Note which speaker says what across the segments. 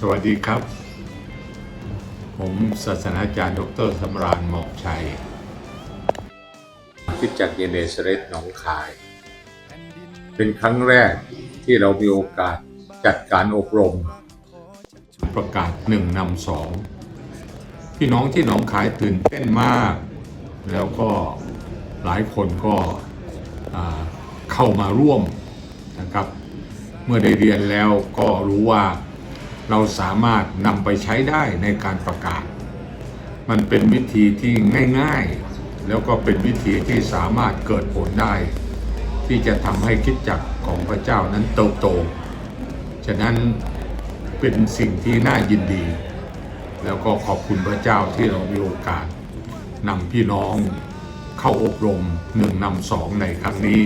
Speaker 1: สวัสดีครับ ผมศาสนาจารย์ ดรสำราญหมอกชัยคิดจากเยเนสเรตหนองคาย เป็นครั้งแรกที่เรามีโอกาสจัดการอบรม ประกาศหนึ่งนำสองพี่น้องที่หนองคายตื่นเต้นมาก แล้วก็หลายคนก็เข้ามาร่วมนะครับ เมื่อได้เรียนแล้วก็รู้ว่า เราสามารถนำไปใช้ได้ในการประกาศ มันเป็นวิธีที่ง่ายๆ แล้วก็เป็นวิธีที่สามารถเกิดผลได้ ที่จะทำให้คิดจักของพระเจ้านั้นเติบโต ฉะนั้นเป็นสิ่งที่น่ายินดี แล้วก็ขอบคุณพระเจ้าที่เรามีโอกาสนำพี่น้องเข้าอบรมหนึ่งนำสองในครั้งนี้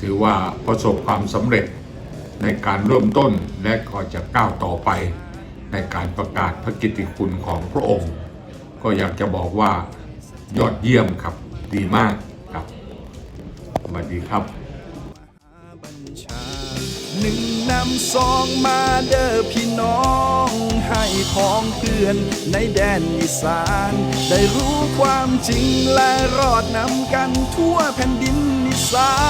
Speaker 1: ถือว่าประสบความสำเร็จ ในการเริ่มต้นและก็จะก้าวต่อไป ในการประกาศพระกิตติคุณของพระองค์ ก็อยากจะบอกว่ายอดเยี่ยมครับดีมากครับสวัสดีครับ
Speaker 2: หนึ่งนำสองมาเด้อพี่น้อง ให้พ้องเพื่อนในแดนอีสาน ได้รู้ความจริงและรอดนำกันทั่วแผ่นดินอีสานทั้ง22ล้านคน